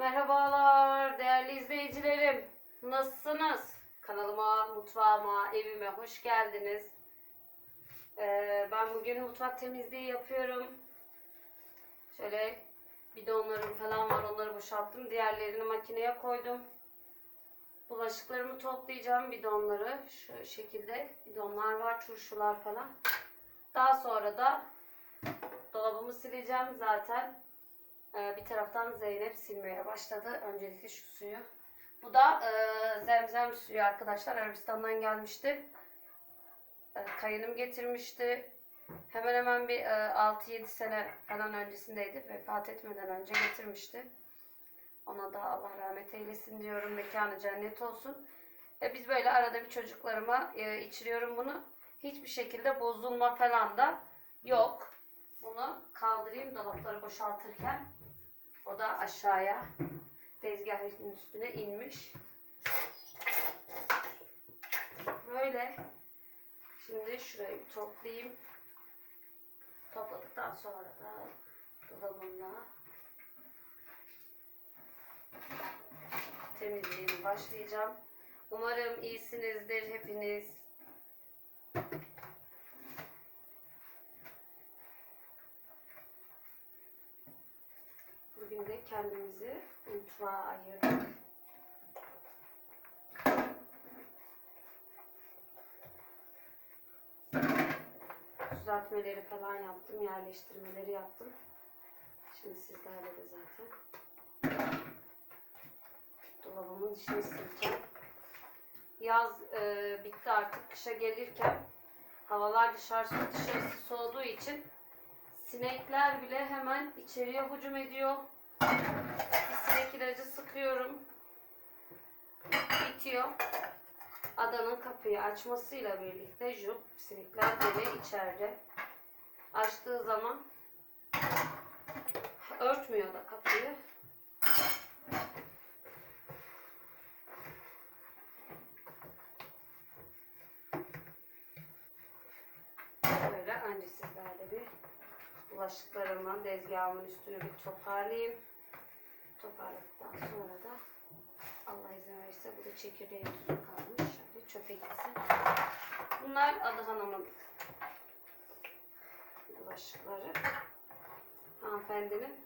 Merhabalar değerli izleyicilerim. Nasılsınız? Kanalıma, mutfağıma, evime hoş geldiniz. Ee, ben bugün mutfak temizliği yapıyorum. Şöyle bidonlarım falan var onları boşalttım. Diğerlerini makineye koydum. Bulaşıklarımı toplayacağım bidonları. Şu şekilde bidonlar var, turşular falan. Daha sonra da dolabımı sileceğim zaten. Ee, bir taraftan Zeynep silmeye başladı. Öncelikle şu suyu. Bu da e, zemzem suyu arkadaşlar. Arabistan'dan gelmişti. E, kayınım getirmişti. Hemen hemen bir e, 6-7 sene falan öncesindeydi. Vefat etmeden önce getirmişti. Ona da Allah rahmet eylesin diyorum. Mekanı cennet olsun. E, biz böyle arada bir çocuklarıma e, içiriyorum bunu. Hiçbir şekilde bozulma falan da yok. Bunu kaldırayım dolapları boşaltırken. O da aşağıya tezgahın üstüne inmiş. Böyle. Şimdi şurayı toplayayım. Topladıktan sonra da dolabımla temizliğine başlayacağım. Umarım iyisinizdir hepiniz. Bugün kendimizi mutfağa ayırdık. Düzeltmeleri falan yaptım, yerleştirmeleri yaptım. Şimdi sizlerle de zaten dolabımın dışını sileceğim. Yaz e, bitti artık. Kışa gelirken havalar dışarısı dışarısı soğuduğu için sinekler bile hemen içeriye hücum ediyor. Bir sinek ilacı sıkıyorum. Bitiyor. Adanın kapıyı açmasıyla birlikte jup sinekler gene içeride. Açtığı zaman örtmüyor da kapıyı. Böyle önce sizlerle bir bulaşıklarımı tezgahımın üstünü bir toparlayayım. Toparladıktan sonra da Allah izin verirse burada çekirdeğin tuzu kalmış. Şöyle çöpe gitsin. Bunlar Adı Hanım'ın bulaşıkları. Hanımefendinin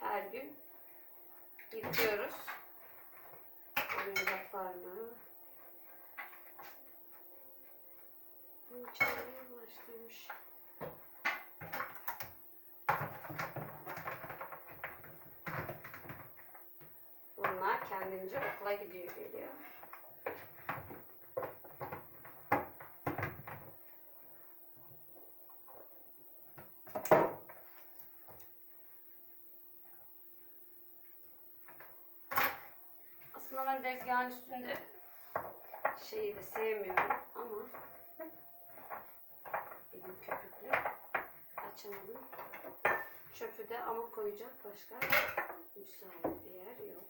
her gün yıkıyoruz. Oyuncaklarını. İçeriye bulaştırmış. Bunlar kendince okula gidiyor geliyor. Aslında ben tezgahın üstünde şeyi de sevmiyorum ama elim köpüklü açamadım. Çöpü de ama koyacak başka müsait bir yer yok.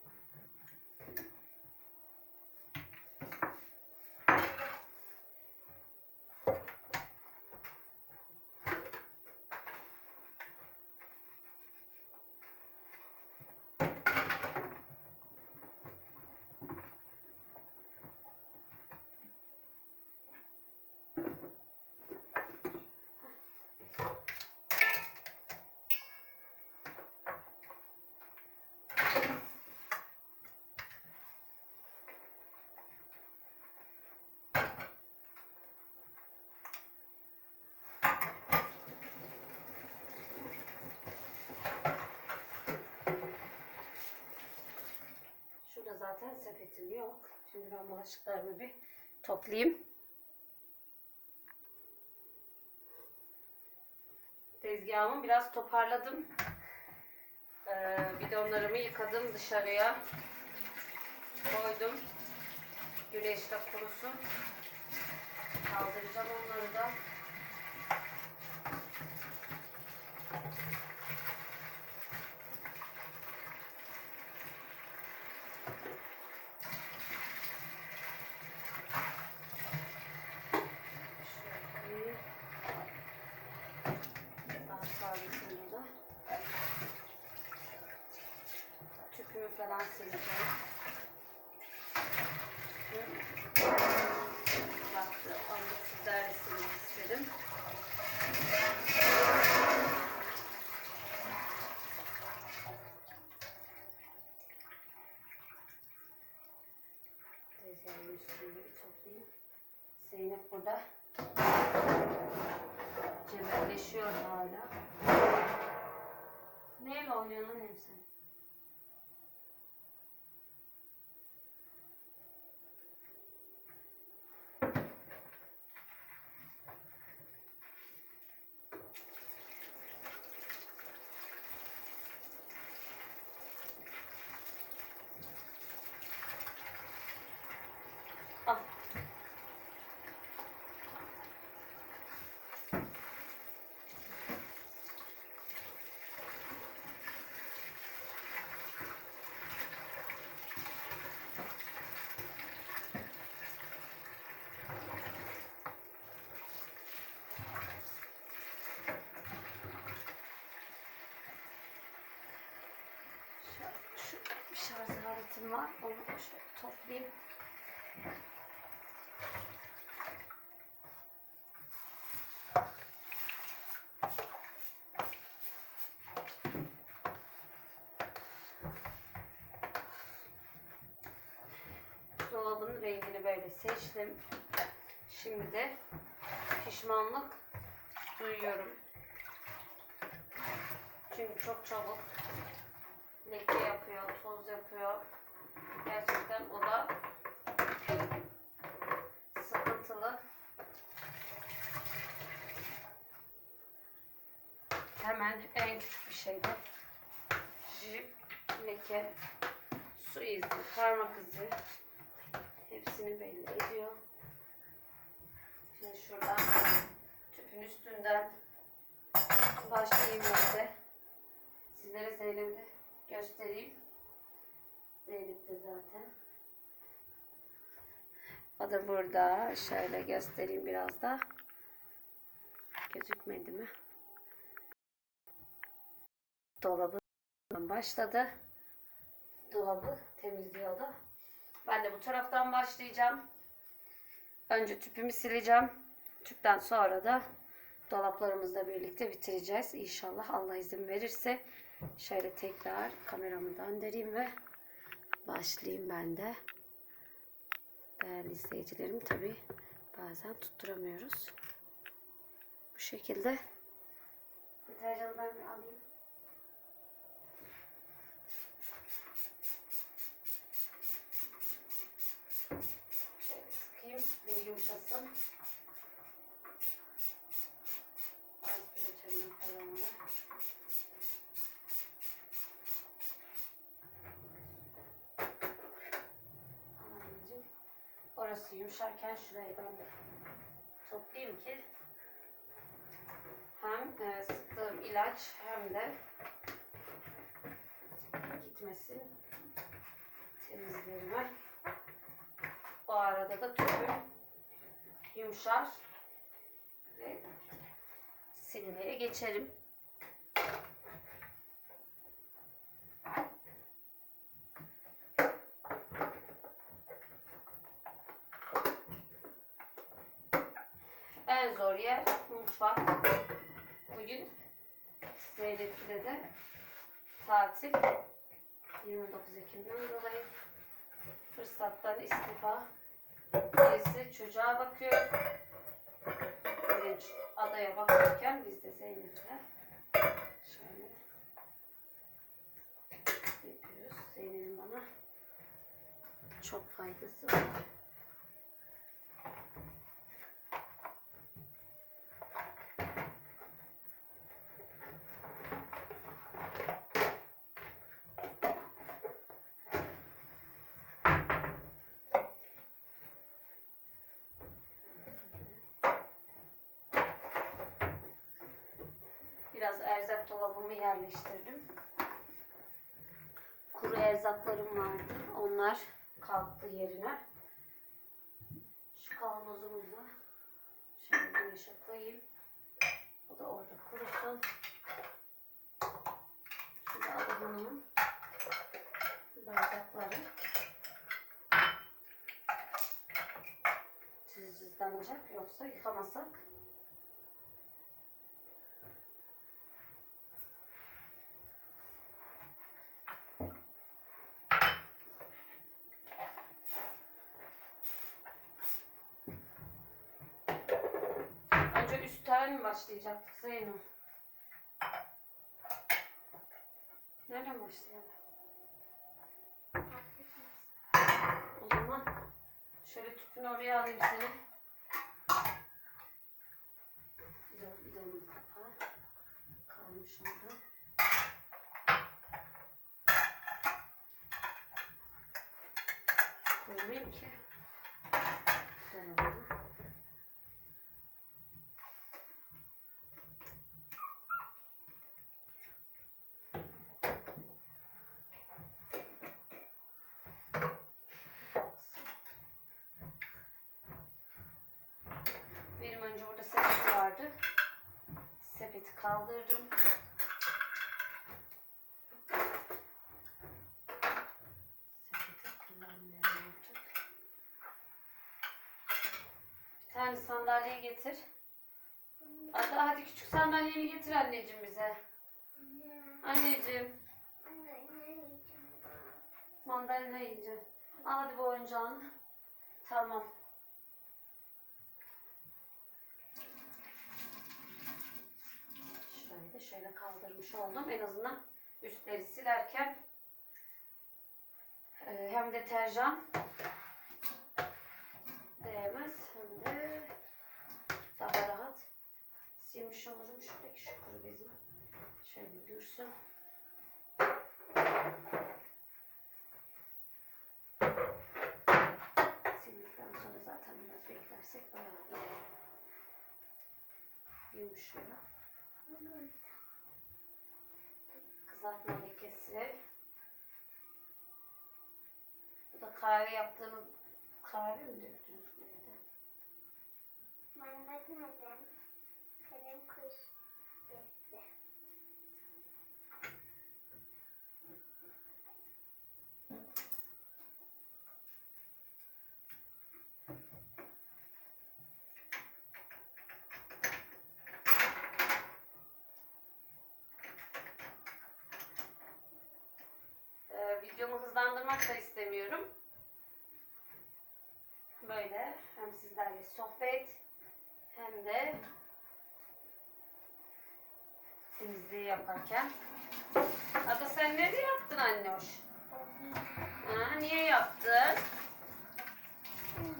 Şurada zaten sepetim yok. Şimdi ben bulaşıklarımı bir toplayayım. Tezgahımı biraz toparladım. Ee, bidonlarımı yıkadım dışarıya. Koydum. Güneşte kurusun. Kaldıracağım onları da. Şöyle. Daha sağlıklı da. Tüpümü Tüpümü falan sileceğim. Baktı. Onu da sizlerle silmek istedim. Teyzemin üstünü bir toplayayım. Zeynep burada cebelleşiyor hala. Neyle oynuyorsun annem sen? Al. Şu, şu şarj aletim var. Onu şöyle toplayayım. Dolabın rengini böyle seçtim. Şimdi de pişmanlık duyuyorum. Çünkü çok çabuk leke yapıyor, toz yapıyor. Gerçekten o da sıkıntılı. Hemen en küçük bir şeyde jip, leke, su izi, parmak izi hepsini belli ediyor. Şimdi şuradan tüpün üstünden başlayayım ben de. Sizlere Zeynep'i de göstereyim. Zeynep zaten. O da burada. Şöyle göstereyim biraz da. Gözükmedi mi? Dolabı başladı. Dolabı temizliyor da. Ben de bu taraftan başlayacağım. Önce tüpümü sileceğim. Tüpten sonra da dolaplarımızla birlikte bitireceğiz. İnşallah Allah izin verirse. Şöyle tekrar kameramı döndüreyim ve başlayayım ben de. Değerli izleyicilerim tabi bazen tutturamıyoruz. Bu şekilde. Deterjanı ben bir alayım. Sıkayım bir yumuşasın. Aspiratörünü falan da. Anneciğim, Orası yumuşarken şurayı ben de toplayayım ki hem e, sıktığım ilaç hem de gitmesin temizlerime. O arada da tüpüm yumuşar ve silmeye geçerim. Zor yer mutfak. Bugün Zeynep'le de tatil 29 Ekim'den dolayı fırsattan istifa. Birisi çocuğa bakıyor. Birinci adaya bakarken biz de Zeynep'le şöyle yapıyoruz. Zeynep'in bana çok faydası var. tekrar dolabımı yerleştirdim. Kuru erzaklarım vardı. Onlar kalktı yerine. Şu kavanozumuzu şimdi güneşe koyayım. O da orada kurusun. Şimdi alalım bardakları. Tuzlanacak yoksa yıkamasak Üstten mi başlayacaktık Zeyno? Nereden başlayalım? O zaman şöyle tüpünü oraya alayım seni. De bir onun kapağı kalmış orada. Koymayayım ki. Dön onu. Benim önce burada sepet vardı. Sepeti kaldırdım. Bir tane sandalye getir. Ada hadi küçük sandalyeni getir anneciğim bize. Anneciğim mandalina yiyeceğim. Al hadi bu oyuncağını. Tamam. Şurayı da şöyle kaldırmış oldum. En azından üstleri silerken e, hem deterjan değmez hem de daha rahat silmiş olurum. Şuradaki şu kuru bezim şöyle dursun. Sildikten sonra zaten biraz beklersek bayağı yumuşuyor. Kızartma lekesi. Bu da kahve yaptığınız kahve mi döktünüz? Ben bakmadım. Kalem kuş bitti. Ee, videomu hızlandırmak da istemiyorum. Böyle hem sohbet hem de temizliği yaparken. Ada sen ne diye yaptın anne hoş? Ha, niye yaptın?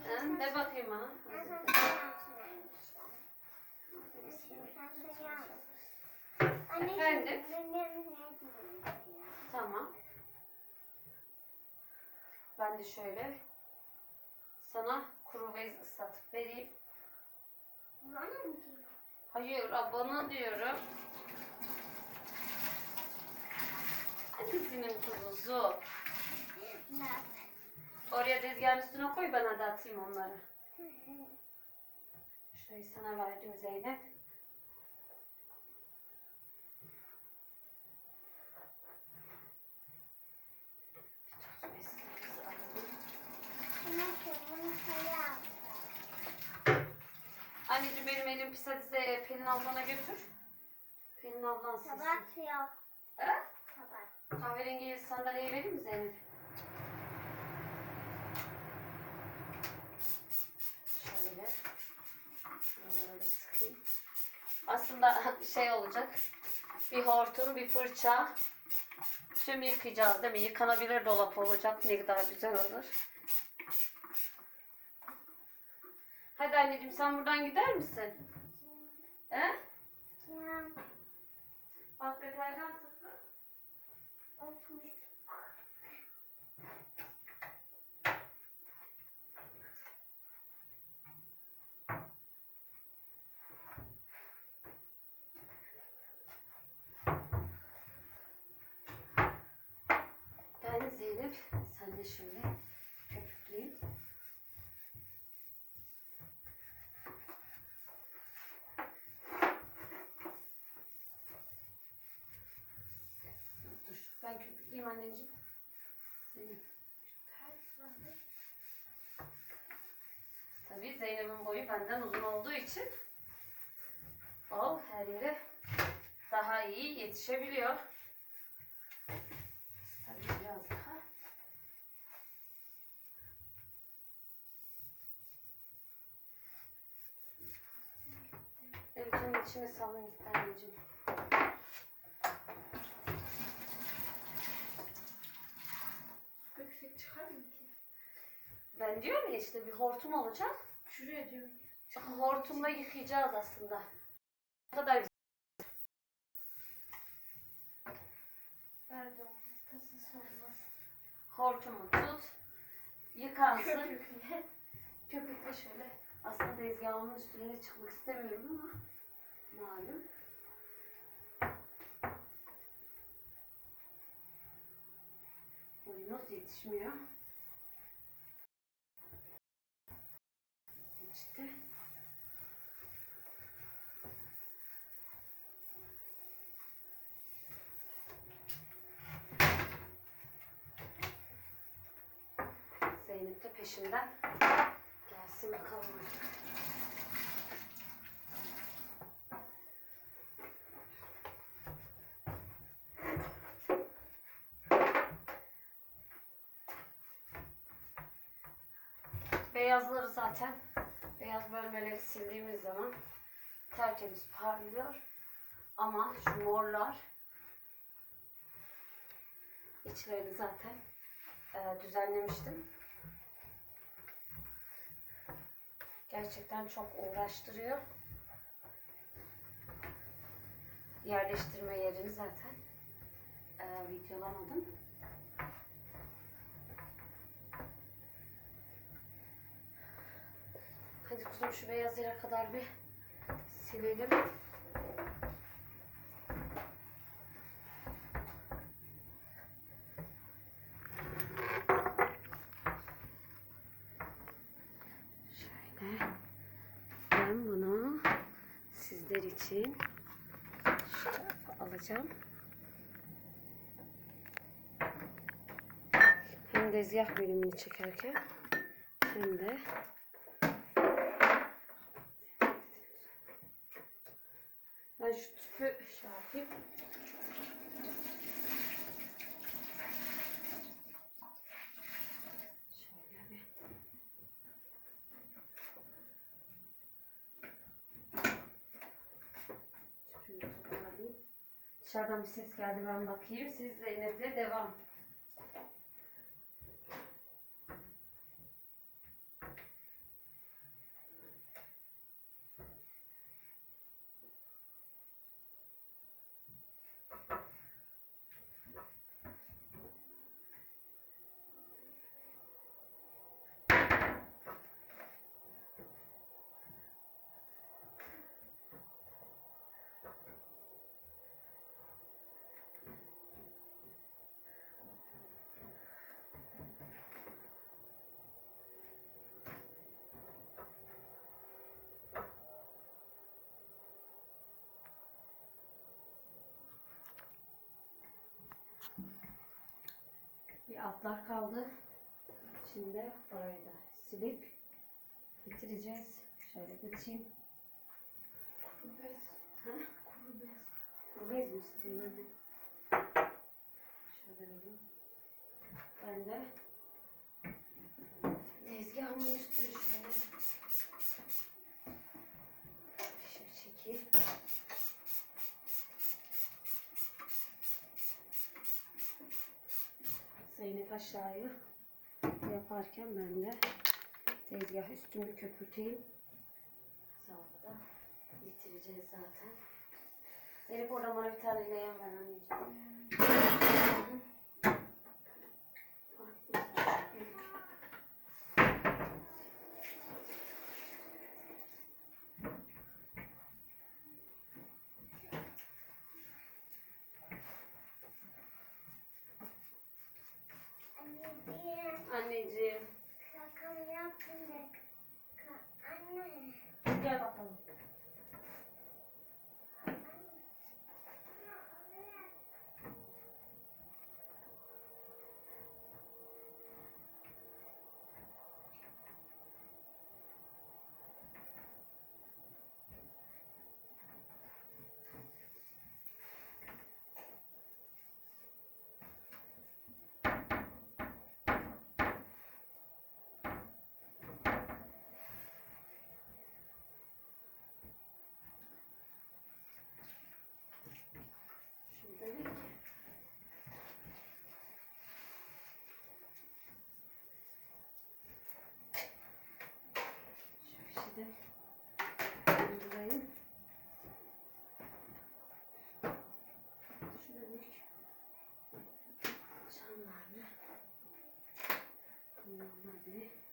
Ha, de bakayım ha. Efendim? Tamam. Ben de şöyle sana kuru bez ıslatıp vereyim. Hayır, abana diyorum. Annesinin kuzusu. Oraya tezgahın üstüne koy ben hadi atayım onları. Şurayı sana verdim Zeynep. Bir toz bezimizi alalım. Anneciğim benim elim pis hadi Ze- Pelin ablana götür. Pelin ablan silsin. Tabak yok. Ha? Tabak. Kahverengi sandalyeyi vereyim mi Zeynep? Şöyle. Şuralara da sıkayım. Aslında şey olacak. Bir hortum, bir fırça. Tüm yıkayacağız değil mi? Yıkanabilir dolap olacak. Ne kadar güzel olur. Hadi anneciğim sen buradan gider misin? He? Ya, Bak deterjan sıktı. otuz. Ben Zeynep, sen de şöyle köpükleyeyim. Dur, ben köpükleyeyim anneciğim. Zeynep. Tabii Zeynep'in boyu benden uzun olduğu için o her yere daha iyi yetişebiliyor. Tabii biraz daha. Onun içine salın gitti anneciğim. Çıkar mı ki? Ben diyorum ya işte bir hortum olacak. Şuraya diyorum. Hortumla yıkayacağız aslında. Ne kadar güzel. Nerede olmaz? Tasası olmaz. Hortumu tut. Yıkansın. Köpükle. Köpükle şöyle. Aslında tezgahımın üstüne çıkmak istemiyorum ama malum. Boyumuz yetişmiyor. İşte. Zeynep de peşimden gelsin bakalım. Beyazları zaten beyaz bölmeleri sildiğimiz zaman tertemiz parlıyor. Ama şu morlar içlerini zaten e, düzenlemiştim. Gerçekten çok uğraştırıyor. Yerleştirme yerini zaten e, videolamadım. Hadi kuzum şu beyaz yere kadar bir silelim. Şöyle. Ben bunu sizler için şu tarafa alacağım. Hem tezgah bölümünü çekerken hem de ben şu tüpü şey yapayım. Dışarıdan bir ses geldi ben bakayım. Siz Zeynep'le devam. Bir altlar kaldı. Şimdi orayı da silip bitireceğiz. Şöyle geçeyim. Kuru bez. Ha? Kuru bez. Kuru bez mi istiyorsun Şöyle vereyim. Ben de tezgahımın üstünü şöyle şöyle çekeyim. Zeynep aşağıya yaparken ben de tezgah üstünü köpürteyim. Sonra da bitireceğiz zaten. Zeynep oradan bana bir tane leğen ver anneciğim. Anneciğim. Anneciğim. Şaka mı yaptın da? Ka- Anne. Gel bakalım. tabii ki. Şu işi de yıldırayım. Şöyle bir çanlarını. Bunlarla bir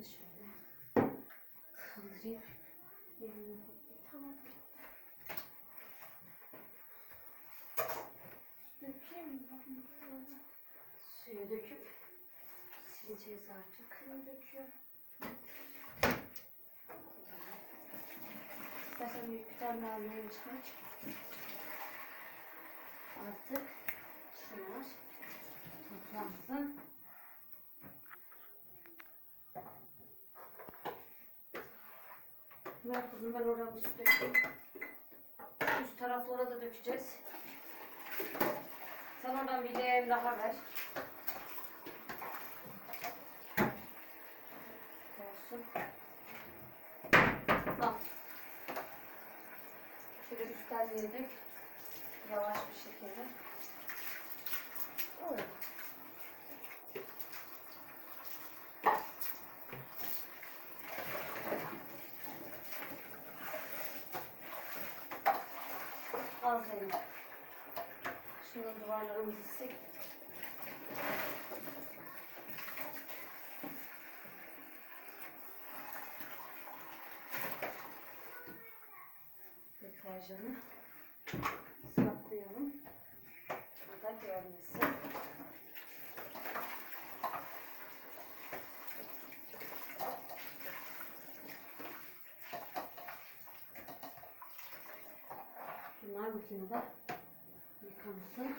da şöyle kaldırayım. Tamam. Dökeyim mi bunu? Suyu döküp sileceğiz artık. Suyu döküyorum. İstersen bir daha alayım çıkar. Artık şunlar toplansın. Ver kuzum ben oraya dökeyim. Üst taraflara da dökeceğiz. Sen oradan bir leğen daha ver. Olsun. Al. Şöyle üstten yedik. Yavaş bir şekilde. Öyle. Al Zeynep. Duvarlarımızı sil. Deterjanı saklayalım. Burada görmesin. Bunlar makinede yıkansın.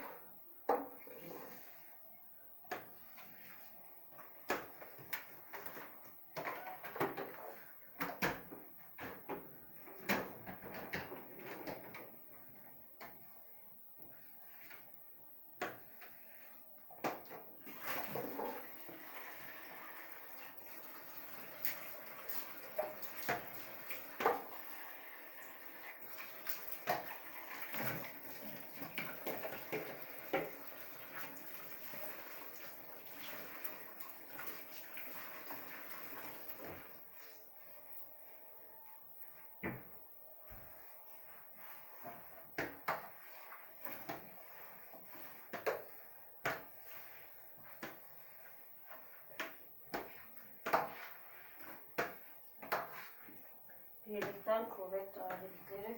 Birlikten kuvvet doğabilikleri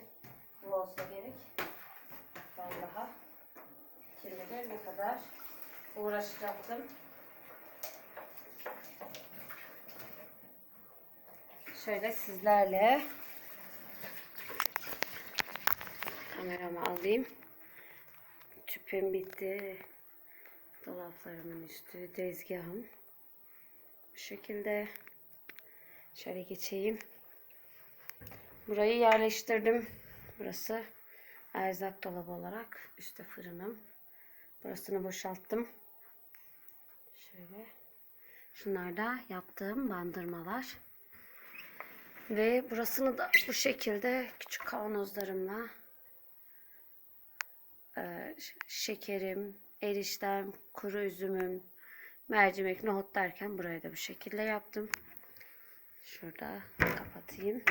bu olsa gerek. Ben daha bitirmede ne kadar uğraşacaktım. Şöyle sizlerle kameramı alayım. Tüpüm bitti. Dolaplarımın üstü, tezgahım. Bu şekilde şöyle geçeyim. Burayı yerleştirdim. Burası erzak dolabı olarak. Üstte fırınım. Burasını boşalttım. Şöyle. Şunlar da yaptığım bandırmalar. Ve burasını da bu şekilde küçük kavanozlarımla e, şekerim, eriştem, kuru üzümüm, mercimek, nohut derken burayı da bu şekilde yaptım. Şurada kapatayım.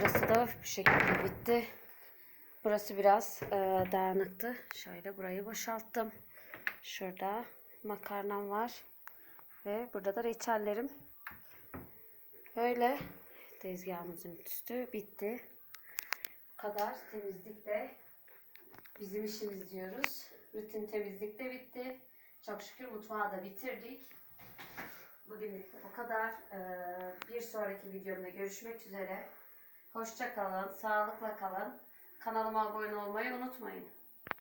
Burası da bu şekilde bitti. Burası biraz e, dağınıktı. Şöyle burayı boşalttım. Şurada makarnam var. Ve burada da reçellerim. Böyle tezgahımızın üstü bitti. Bu kadar temizlik de bizim işimiz diyoruz. Rutin temizlik de bitti. Çok şükür mutfağı da bitirdik. Bugünlük bu kadar. Ee, bir sonraki videomda görüşmek üzere. Hoşça kalın, sağlıkla kalın. Kanalıma abone olmayı unutmayın.